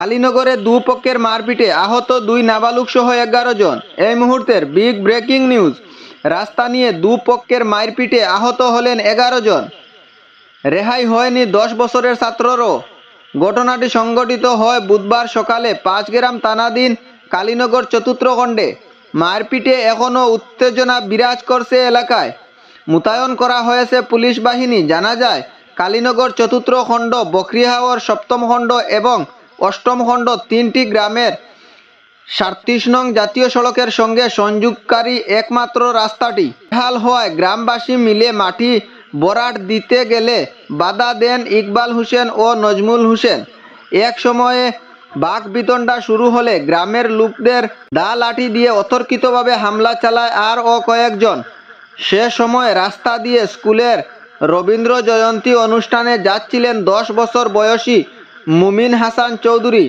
আলীনগরে দুপক্ষের মারপিটে আহত দুই নাবালক সহ এগারো জন। এই মুহূর্তের বিগ ব্রেকিং নিউজ। রাস্তা নিয়ে দুপক্ষের মারপিটে আহত হলেন এগারো জন। রেহাই হয়নি দশ বছরের ছাত্ররও। ঘটনাটি সংঘটিত হয় বুধবার সকালে পাঁচ গ্রাম তানাদিন কালীনগর চতুর্থ খণ্ডে। মারপিটে এখনও উত্তেজনা বিরাজ করছে এলাকায়। মোতায়েন করা হয়েছে পুলিশ বাহিনী। জানা যায়, কালীনগর চতুর্থ খণ্ড বকরিহাওয়ার সপ্তম খণ্ড এবং অষ্টম খণ্ড তিনটি গ্রামের সাতত্রিশ নং জাতীয় সড়কের সঙ্গে সংযোগকারী একমাত্র রাস্তাটি। হাল হওয়ায় গ্রামবাসী মিলে মাটি বরাট দিতে গেলে বাধা দেন ইকবাল হোসেন ও নজমুল হোসেন। এক সময়ে বাঘ বিতণ্ডা শুরু হলে গ্রামের লোকদের দা লাঠি দিয়ে অতর্কিতভাবে হামলা চালায় আর ও কয়েকজন। সে সময় রাস্তা দিয়ে স্কুলের রবীন্দ্র জয়ন্তী অনুষ্ঠানে যাচ্ছিলেন দশ বছর বয়সী মুমিন হাসান চৌধুরী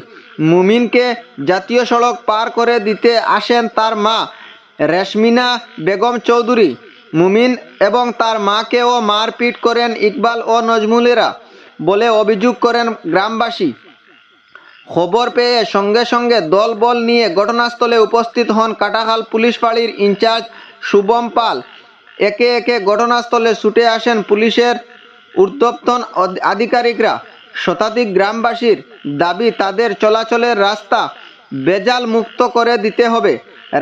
মুমিনকে জাতীয় সড়ক পার করে দিতে আসেন তার মা রেশমিনা বেগম চৌধুরী। মুমিন এবং তার মাকেও মারপিট করেন ইকবাল ও নজমুলেরা বলে অভিযোগ করেন গ্রামবাসী। খবর পেয়ে সঙ্গে সঙ্গে দল বল নিয়ে ঘটনাস্থলে উপস্থিত হন কাটাখাল পুলিশ ফাঁড়ির ইনচার্জ শুভম পাল। একে একে ঘটনাস্থলে ছুটে আসেন পুলিশের ঊর্ধ্বতন আধিকারিকরা। শতাধিক গ্রামবাসীর দাবি তাদের চলাচলের রাস্তা বেজাল মুক্ত করে দিতে হবে।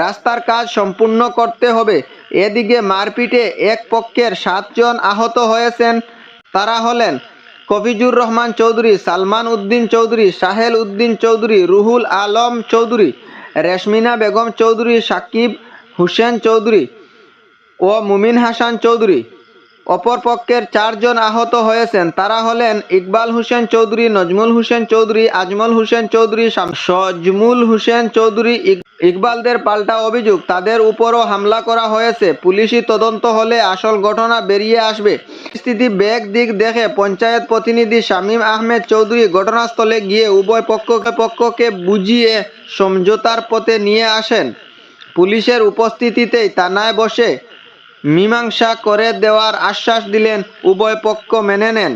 রাস্তার কাজ সম্পূর্ণ করতে হবে। এদিকে মারপিটে এক পক্ষের সাতজন আহত হয়েছেন। তারা হলেন কফিজুর রহমান চৌধুরী, সালমান উদ্দিন চৌধুরী, সাহেল উদ্দিন চৌধুরী, রুহুল আলম চৌধুরী, রেশমিনা বেগম চৌধুরী, সাকিব হুসেন চৌধুরী ও মুমিন হাসান চৌধুরী। অপর পক্ষের চারজন আহত হয়েছেন। তারা হলেন ইকবাল হোসেন চৌধুরী, নজমুল হোসেন চৌধুরী, আজমল হোসেন চৌধুরী সজমুল হোসেন চৌধুরী, ইক- ইকবালদের পাল্টা অভিযোগ। তাদের উপরও হামলা করা হয়েছে। পুলিশি তদন্ত হলে আসল ঘটনা বেরিয়ে আসবে। স্থিতি বেগ দিক দেখে পঞ্চায়েত প্রতিনিধি শামীম আহমেদ চৌধুরী ঘটনাস্থলে গিয়ে উভয় পক্ষকে পক্ষকে বুঝিয়ে সমঝোতার পথে নিয়ে আসেন। পুলিশের উপস্থিতিতেই থানায় বসে মীমাংসা করে দেওয়ার আশ্বাস দিলেন উভয় পক্ষ মেনে নেন।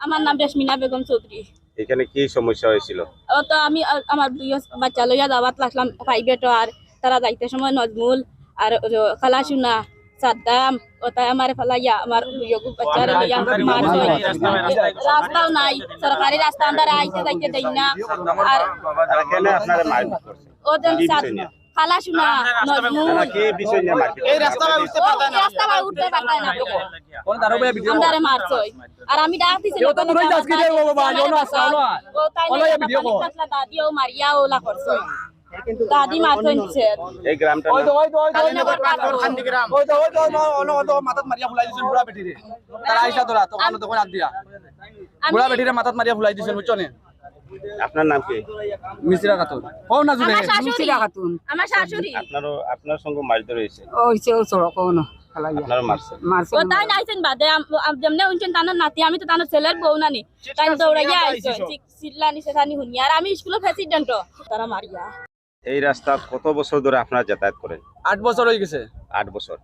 আমার নাম রেশমিনা বেগম চৌধুরী। এখানে কি সমস্যা হয়েছিল? ও তো আমি আমার দুই বাচ্চা লইয়া দাওয়াত লাগলাম প্রাইভেট আর তারা যাইতে সময় নজমুল আর খালাসুনা। সাদ্দাম ও তাই আমার ফেলাইয়া আমার বাচ্চার রাস্তাও নাই সরকারি রাস্তা আমরা আইতে যাইতে দেই না আর এখানে আপনারা মারপিট করছে ও যেন কি সাদ বিষয় নিয়ে? নজমুল কি বিষয় নিয়ে মারপিট এই রাস্তা ও রাস্তা ভাই উঠতে পারতাই না আমরারে মারছই আর আমি ডাক দিছিল মনে জনো জনো দাদি এই গ্রামটা ওই তো ওই তো ওই তো ওই তো ওই তো মাথাত মারিয়া ফুলাই দিছেন বুড়া বেটিরে তারা আইসা তোরা তখন তখন হাত দিয়া আমি বুড়া বেটিরে মাথাত মারিয়া ফুলাই দিছেন বুঝছ আপনার নাম কি খাতুন না আমার শাশুড়ি আপনারও আপনার সঙ্গে ও আপনারা মারছেন ও তাই নাইছেন বাদে যেমনে উনছেন তানোর নাতি আমি তো তানোর ছেলের বউ নানি তাই দৌড়াইয়া আমি স্কুলের প্রেসিডেন্ট তারা মারিয়া এই রাস্তা কত বছর ধরে আপনারা যাতায়াত করেন? আট বছর হয়ে গেছে। আট বছর।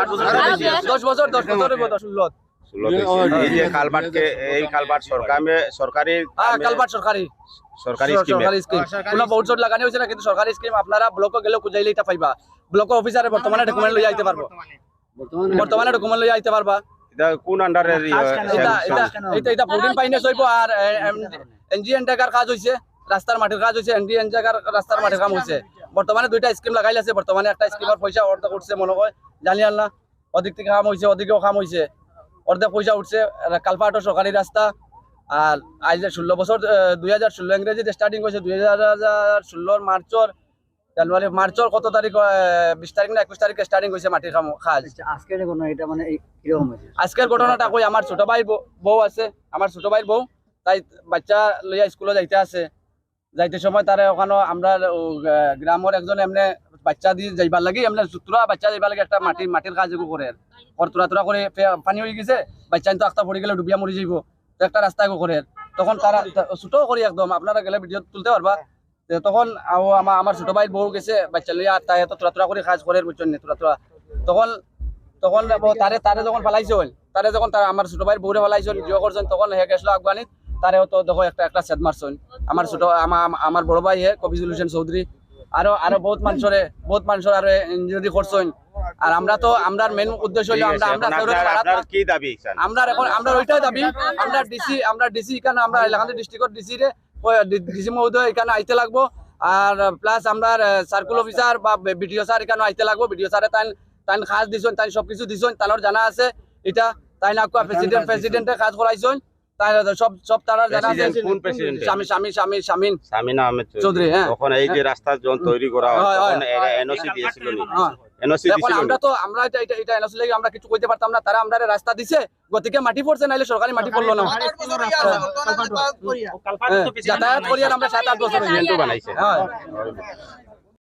আট বছর হয়ে গেছে। দশ বছর দশ বছর ষোলো ষোলো হয়েছে। এই যে কালবাটকে এই কালবাট সরকার সরকারি হ্যাঁ সরকারি। সরকারি সরকারি স্কিম। কোনো লাগানো হয়েছে না কিন্তু সরকারি স্কিম আপনারা ব্লক গেলে খুঁজাইলে এটা পাইবা। ব্লক অফিসারে বর্তমানে ডকুমেন্ট লইয়া আইতে পারব। বর্তমানে ডকুমেন্ট লইয়া আইতে পারবা। এটা কোন আন্ডারের এটা হইব আর কাজ হইছে। রাস্তার মাটির কাজ হইছে এনডি এনটেকার রাস্তার মাটির কাম হইছে বর্তমানে দুইটা স্কিম লাগাই আছে বর্তমানে একটা স্কিমের পয়সা অর্ধেক উঠছে মনে হয় জানি না। অধিক থেকে কাম হইছে অধিকেও কাম হইছে অর্ধেক পয়সা উঠছে কালপাহাটর সরকারি রাস্তা। আর আজ ষোলো বছর দুই হাজার ষোলো ইংরেজিতে স্টার্টিং হয়েছে দুই হাজার ষোলোর মার্চর জানুয়ারি মার্চর কত তারিখ বিশ তারিখ না একুশ তারিখে স্টার্টিং হয়েছে মাটির কাম কাজ। আজকে কোনো এটা মানে হয়েছে? আজকের ঘটনাটা কই? আমার ছোট ভাই বউ আছে আমার ছোট ভাইয়ের বউ। তাই বাচ্চা লইয়া স্কুলে যাইতে আছে। যাইতে সময় তারে ওখানে আমরা গ্রামের একজন এমনি বাচ্চা দিয়ে যাইবার লাগি, এমনি তুরা বাচ্চা যাইবার লাগে একটা মাটির মাটির কাজ করে। ওর তুরা তুরা করে পানি হয়ে গেছে, বাচ্চা তো আস্তা পড়ে গেলে ডুবিয়া মরে যাইব। একটা রাস্তা করে। তখন তারা ছোট করি একদম, আপনারা গেলে ভিডিও তুলতে পারবা। তখন আমার ছোট ভাই বউ গেছে, বাচ্চা লইয়া তাই তো তুরা তুরা করে কাজ করে বুঝছেন তুরা তুরা তখন তখন তারে তারে যখন ফেলাইছিল তারে যখন তার, আমার ছোট ভাইয়ের বউরে ফেলাইছিল জিও করছেন, তখন হে গেছিল আফগানিত। তারেও তো দেখো একটা একটা সেদ মারছেন। আমার ছোট আমার আমার বড় ভাই হে কবিজুল হোসেন চৌধুরী। আরও আরও বহুত মানুষরে বহুত মানুষের আরও ইঞ্জুরি করছেন। আর আমরা তো আমরা মেন উদ্দেশ্য হলো আমরা আমরা কি দাবি আমরা এখন আমরা ওইটাই দাবি। আমরা ডিসি আমরা ডিসি এখানে আমরা এলাকাতে ডিস্ট্রিক্টর ডিসি রে ডিসি মহোদয় এখানে আইতে লাগবো। আর প্লাস আমরা সার্কুল অফিসার বা বিডিও স্যার এখানে আইতে লাগবো। বিডিও স্যারে তাই তাই কাজ দিছেন তাই সবকিছু দিছেন তানোর জানা আছে। এটা তাই না প্রেসিডেন্ট প্রেসিডেন্টে কাজ করাইছেন। সব সব তারা জানা কোন president? স্বামী স্বামী স্বামী স্বামীন সামিনা আহমেদ চৌধুরী, চৌধুরী হ্যাঁ। তখন এই যে রাস্তা যখন তৈরি করা হয়। তখন এনওসি দিয়েছিল। এনওসি দিয়েছিল আমরা তো আমরা এটা এটা এটা এনওসি লাগি আমরা কিছু কইতে পারতাম না। তারা আমরা রাস্তা দিছে গতিকে মাটি পড়ছে নাইলে সরকারি মাটি পড়ল না। হ্যাঁ, যাতায়াত করি আর আমরা সাত আট বছর বানাইছে